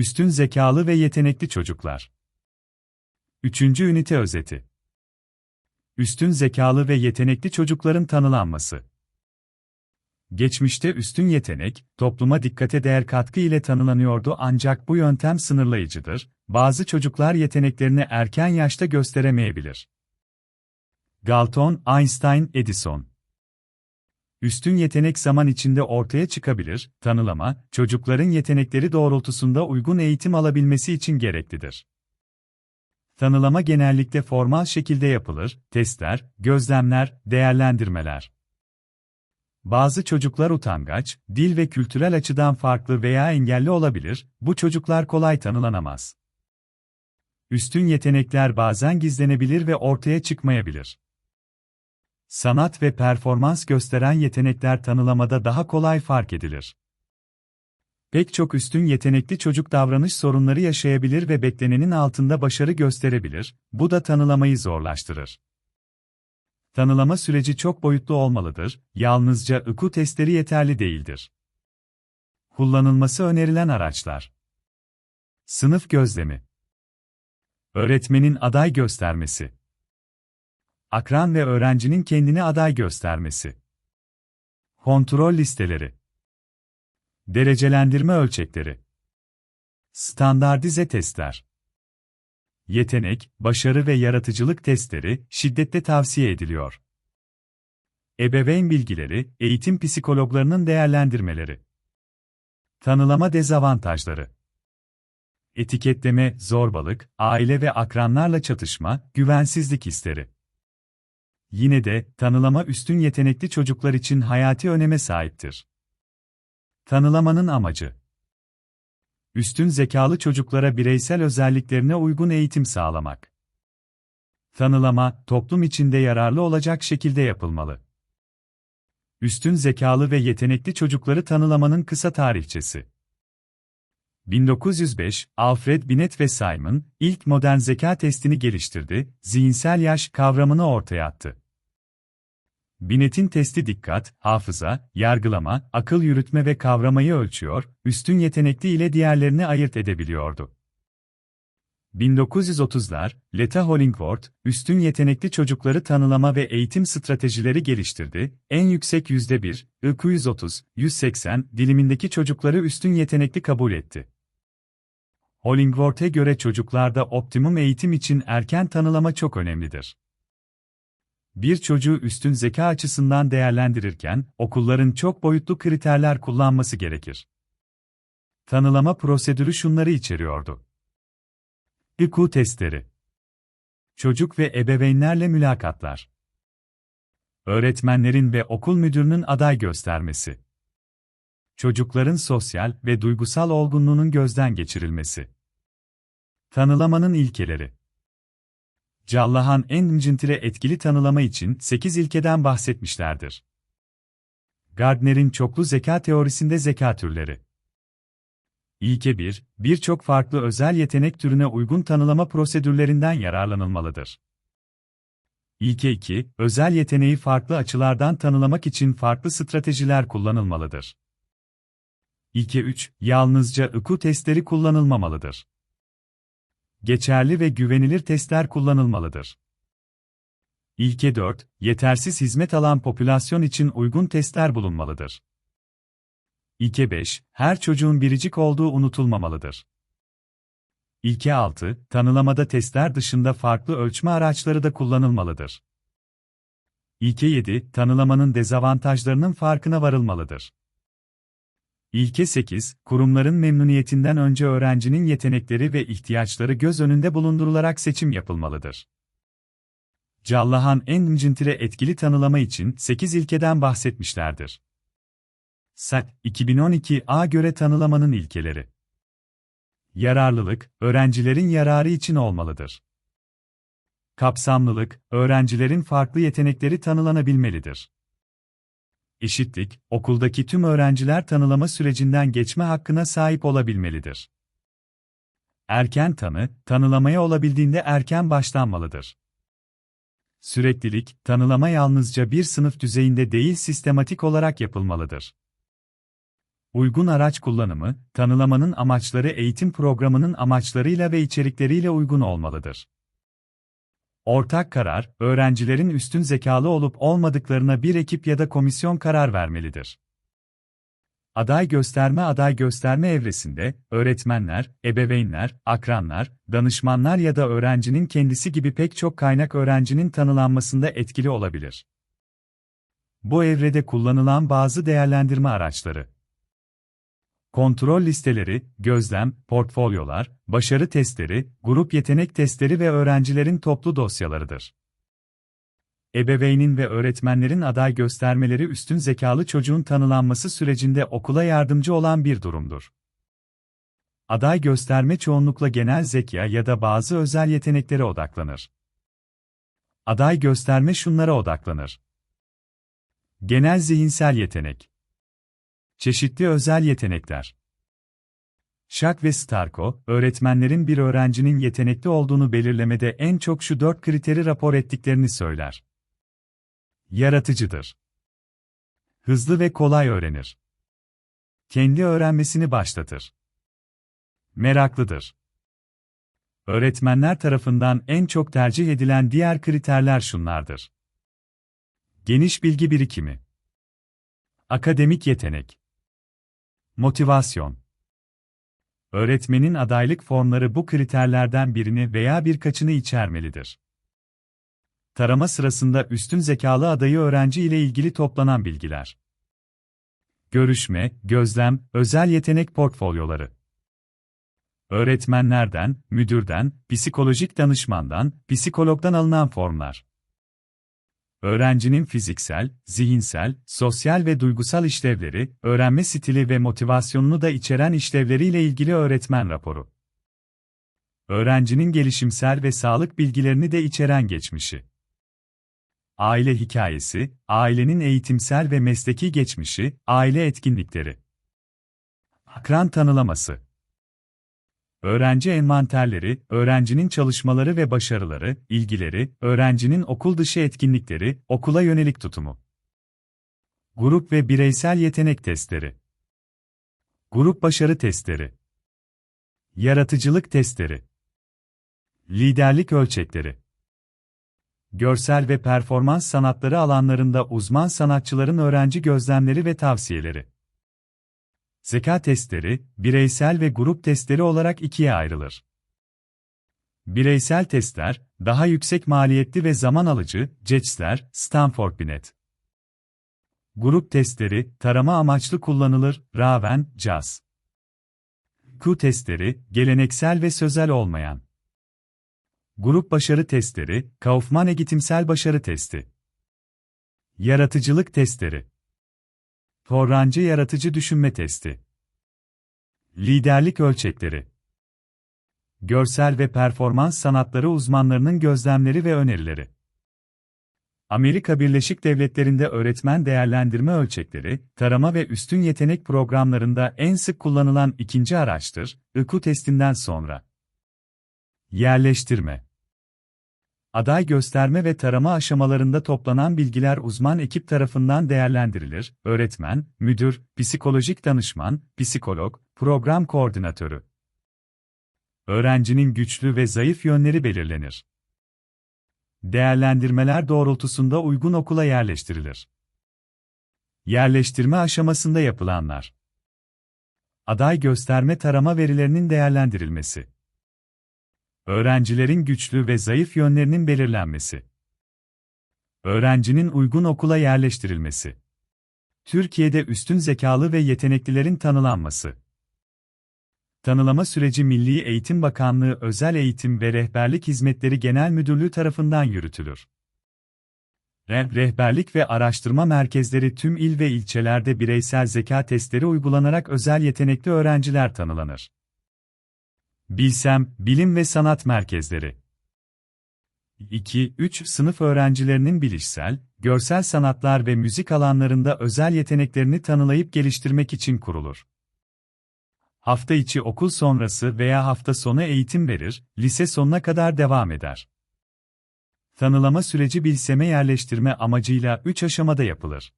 Üstün zekalı ve yetenekli çocuklar. Üçüncü ünite özeti. Üstün zekalı ve yetenekli çocukların tanılanması. Geçmişte üstün yetenek, topluma dikkate değer katkı ile tanılanıyordu ancak bu yöntem sınırlayıcıdır, bazı çocuklar yeteneklerini erken yaşta gösteremeyebilir. Galton, Einstein, Edison Üstün yetenek zaman içinde ortaya çıkabilir, tanılama, çocukların yetenekleri doğrultusunda uygun eğitim alabilmesi için gereklidir. Tanılama genellikle formal şekilde yapılır, testler, gözlemler, değerlendirmeler. Bazı çocuklar utangaç, dil ve kültürel açıdan farklı veya engelli olabilir, bu çocuklar kolay tanılanamaz. Üstün yetenekler bazen gizlenebilir ve ortaya çıkmayabilir. Sanat ve performans gösteren yetenekler tanılamada daha kolay fark edilir. Pek çok üstün yetenekli çocuk davranış sorunları yaşayabilir ve beklenenin altında başarı gösterebilir, bu da tanılamayı zorlaştırır. Tanılama süreci çok boyutlu olmalıdır, yalnızca IQ testleri yeterli değildir. Kullanılması önerilen araçlar Sınıf gözlemi Öğretmenin aday göstermesi Akran ve öğrencinin kendini aday göstermesi Kontrol listeleri Derecelendirme ölçekleri Standartize testler yetenek, başarı ve yaratıcılık testleri şiddetle tavsiye ediliyor. Ebeveyn bilgileri, eğitim psikologlarının değerlendirmeleri. Tanılama dezavantajları. Etiketleme, zorbalık, aile ve akranlarla çatışma, güvensizlik hisleri. Yine de, tanılama üstün yetenekli çocuklar için hayati öneme sahiptir. Tanılamanın amacı Üstün zekalı çocuklara bireysel özelliklerine uygun eğitim sağlamak. Tanılama, toplum içinde yararlı olacak şekilde yapılmalı. Üstün zekalı ve yetenekli çocukları tanılamanın kısa tarihçesi. 1905, Alfred Binet ve Simon, ilk modern zeka testini geliştirdi, zihinsel yaş kavramını ortaya attı. Binet'in testi dikkat, hafıza, yargılama, akıl yürütme ve kavramayı ölçüyor, üstün yetenekli ile diğerlerini ayırt edebiliyordu. 1930'lar, Leta Hollingworth, üstün yetenekli çocukları tanılama ve eğitim stratejileri geliştirdi, en yüksek %1, IQ 130, 180 dilimindeki çocukları üstün yetenekli kabul etti. Hollingworth'e göre çocuklarda optimum eğitim için erken tanılama çok önemlidir. Bir çocuğu üstün zeka açısından değerlendirirken, okulların çok boyutlu kriterler kullanması gerekir. Tanılama prosedürü şunları içeriyordu. IQ testleri. Çocuk ve ebeveynlerle mülakatlar. Öğretmenlerin ve okul müdürünün aday göstermesi. Çocukların sosyal ve duygusal olgunluğunun gözden geçirilmesi. Tanılamanın ilkeleri. Callahan en incintire etkili tanılama için 8 ilkeden bahsetmişlerdir. Gardner'in çoklu zeka teorisinde zeka türleri. İlke 1, birçok farklı özel yetenek türüne uygun tanılama prosedürlerinden yararlanılmalıdır. İlke 2, özel yeteneği farklı açılardan tanılamak için farklı stratejiler kullanılmalıdır. İlke 3, yalnızca IQ testleri kullanılmamalıdır geçerli ve güvenilir testler kullanılmalıdır. İlke 4, yetersiz hizmet alan popülasyon için uygun testler bulunmalıdır. İlke 5, her çocuğun biricik olduğu unutulmamalıdır. İlke 6, tanılamada testler dışında farklı ölçme araçları da kullanılmalıdır. İlke 7, tanılamanın dezavantajlarının farkına varılmalıdır. İlke 8, kurumların memnuniyetinden önce öğrencinin yetenekleri ve ihtiyaçları göz önünde bulundurularak seçim yapılmalıdır. Callahan en incintire etkili tanılama için 8 ilkeden bahsetmişlerdir. SAT 2012 A göre tanılamanın ilkeleri. Yararlılık, öğrencilerin yararı için olmalıdır. Kapsamlılık, öğrencilerin farklı yetenekleri tanılanabilmelidir eşitlik, okuldaki tüm öğrenciler tanılama sürecinden geçme hakkına sahip olabilmelidir. Erken tanı, tanılamaya olabildiğinde erken başlanmalıdır. Süreklilik, tanılama yalnızca bir sınıf düzeyinde değil sistematik olarak yapılmalıdır. Uygun araç kullanımı, tanılamanın amaçları eğitim programının amaçlarıyla ve içerikleriyle uygun olmalıdır. Ortak karar, öğrencilerin üstün zekalı olup olmadıklarına bir ekip ya da komisyon karar vermelidir. Aday gösterme aday gösterme evresinde, öğretmenler, ebeveynler, akranlar, danışmanlar ya da öğrencinin kendisi gibi pek çok kaynak öğrencinin tanılanmasında etkili olabilir. Bu evrede kullanılan bazı değerlendirme araçları. Kontrol listeleri, gözlem, portfolyolar, başarı testleri, grup yetenek testleri ve öğrencilerin toplu dosyalarıdır. Ebeveynin ve öğretmenlerin aday göstermeleri üstün zekalı çocuğun tanılanması sürecinde okula yardımcı olan bir durumdur. Aday gösterme çoğunlukla genel zeka ya da bazı özel yeteneklere odaklanır. Aday gösterme şunlara odaklanır. Genel zihinsel yetenek. Çeşitli özel yetenekler. Şak ve Starko, öğretmenlerin bir öğrencinin yetenekli olduğunu belirlemede en çok şu dört kriteri rapor ettiklerini söyler. Yaratıcıdır. Hızlı ve kolay öğrenir. Kendi öğrenmesini başlatır. Meraklıdır. Öğretmenler tarafından en çok tercih edilen diğer kriterler şunlardır. Geniş bilgi birikimi. Akademik yetenek. Motivasyon. Öğretmenin adaylık formları bu kriterlerden birini veya birkaçını içermelidir. Tarama sırasında üstün zekalı adayı öğrenci ile ilgili toplanan bilgiler. Görüşme, gözlem, özel yetenek portfolyoları. Öğretmenlerden, müdürden, psikolojik danışmandan, psikologdan alınan formlar. Öğrencinin fiziksel, zihinsel, sosyal ve duygusal işlevleri, öğrenme stili ve motivasyonunu da içeren işlevleriyle ilgili öğretmen raporu. Öğrencinin gelişimsel ve sağlık bilgilerini de içeren geçmişi. Aile hikayesi, ailenin eğitimsel ve mesleki geçmişi, aile etkinlikleri. Akran tanılaması. Öğrenci envanterleri, öğrencinin çalışmaları ve başarıları, ilgileri, öğrencinin okul dışı etkinlikleri, okula yönelik tutumu. Grup ve bireysel yetenek testleri. Grup başarı testleri. Yaratıcılık testleri. Liderlik ölçekleri. Görsel ve performans sanatları alanlarında uzman sanatçıların öğrenci gözlemleri ve tavsiyeleri. Zeka testleri, bireysel ve grup testleri olarak ikiye ayrılır. Bireysel testler, daha yüksek maliyetli ve zaman alıcı, CETS'ler, Stanford Binet. Grup testleri, tarama amaçlı kullanılır, Raven, JAS. Q testleri, geleneksel ve sözel olmayan. Grup başarı testleri, Kaufman eğitimsel başarı testi. Yaratıcılık testleri. Torrancı yaratıcı düşünme testi. Liderlik ölçekleri. Görsel ve performans sanatları uzmanlarının gözlemleri ve önerileri. Amerika Birleşik Devletleri'nde öğretmen değerlendirme ölçekleri, tarama ve üstün yetenek programlarında en sık kullanılan ikinci araçtır, IQ testinden sonra. Yerleştirme Aday gösterme ve tarama aşamalarında toplanan bilgiler uzman ekip tarafından değerlendirilir, öğretmen, müdür, psikolojik danışman, psikolog, program koordinatörü. Öğrencinin güçlü ve zayıf yönleri belirlenir. Değerlendirmeler doğrultusunda uygun okula yerleştirilir. Yerleştirme aşamasında yapılanlar. Aday gösterme tarama verilerinin değerlendirilmesi. Öğrencilerin güçlü ve zayıf yönlerinin belirlenmesi. Öğrencinin uygun okula yerleştirilmesi. Türkiye'de üstün zekalı ve yeteneklilerin tanılanması. Tanılama süreci Milli Eğitim Bakanlığı Özel Eğitim ve Rehberlik Hizmetleri Genel Müdürlüğü tarafından yürütülür. Rehberlik ve araştırma merkezleri tüm il ve ilçelerde bireysel zeka testleri uygulanarak özel yetenekli öğrenciler tanılanır. Bilsem, Bilim ve Sanat Merkezleri 2-3 sınıf öğrencilerinin bilişsel, görsel sanatlar ve müzik alanlarında özel yeteneklerini tanılayıp geliştirmek için kurulur. Hafta içi okul sonrası veya hafta sonu eğitim verir, lise sonuna kadar devam eder. Tanılama süreci bilseme yerleştirme amacıyla 3 aşamada yapılır.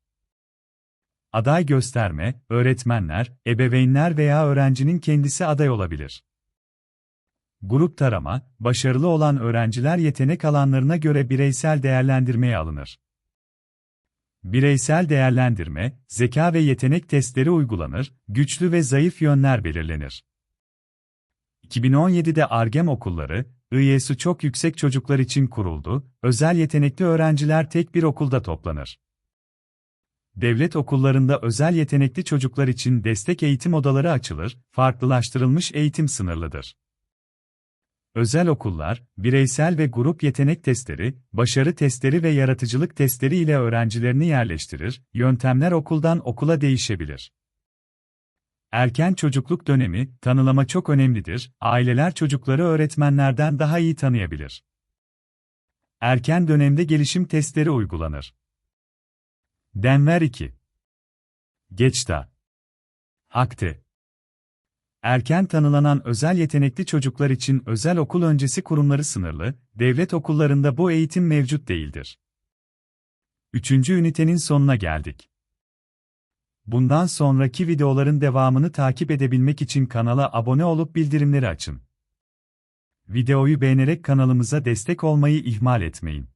Aday gösterme, öğretmenler, ebeveynler veya öğrencinin kendisi aday olabilir. Grup tarama, başarılı olan öğrenciler yetenek alanlarına göre bireysel değerlendirmeye alınır. Bireysel değerlendirme, zeka ve yetenek testleri uygulanır, güçlü ve zayıf yönler belirlenir. 2017'de Argem okulları, IES'i çok yüksek çocuklar için kuruldu, özel yetenekli öğrenciler tek bir okulda toplanır. Devlet okullarında özel yetenekli çocuklar için destek eğitim odaları açılır, farklılaştırılmış eğitim sınırlıdır. Özel okullar, bireysel ve grup yetenek testleri, başarı testleri ve yaratıcılık testleri ile öğrencilerini yerleştirir, yöntemler okuldan okula değişebilir. Erken çocukluk dönemi, tanılama çok önemlidir, aileler çocukları öğretmenlerden daha iyi tanıyabilir. Erken dönemde gelişim testleri uygulanır. Denver 2 Geçta Akte Erken tanılanan özel yetenekli çocuklar için özel okul öncesi kurumları sınırlı, devlet okullarında bu eğitim mevcut değildir. Üçüncü ünitenin sonuna geldik. Bundan sonraki videoların devamını takip edebilmek için kanala abone olup bildirimleri açın. Videoyu beğenerek kanalımıza destek olmayı ihmal etmeyin.